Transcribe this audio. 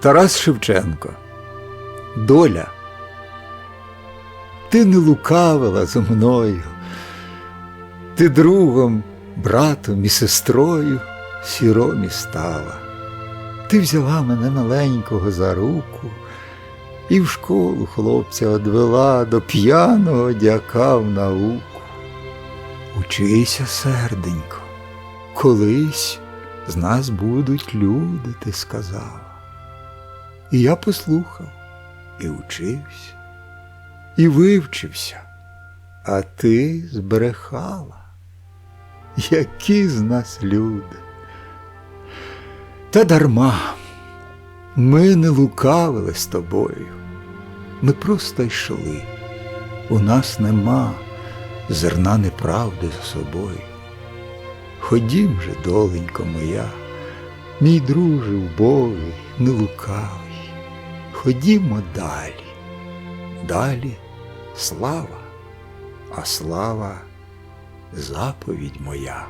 Тарас Шевченко. Доля. Ти не лукавила зо мною. Ти другом, братом і сестрою сіромі стала. Ти взяла мене маленького за руку і в школу хлопця одвела до п'яного дяка в науку. Учися, серденько, колись з нас будуть люди, ти сказала. І я послухав, і учився, і вивчився, а ти збрехала. Які з нас люди? Та дарма, ми не лукавили з тобою, ми просто йшли. У нас нема зерна неправди за собою. Ходім же, доленько моя, мій друже убогий, не лукавий. Ходімо далі, далі слава, а слава заповідь моя.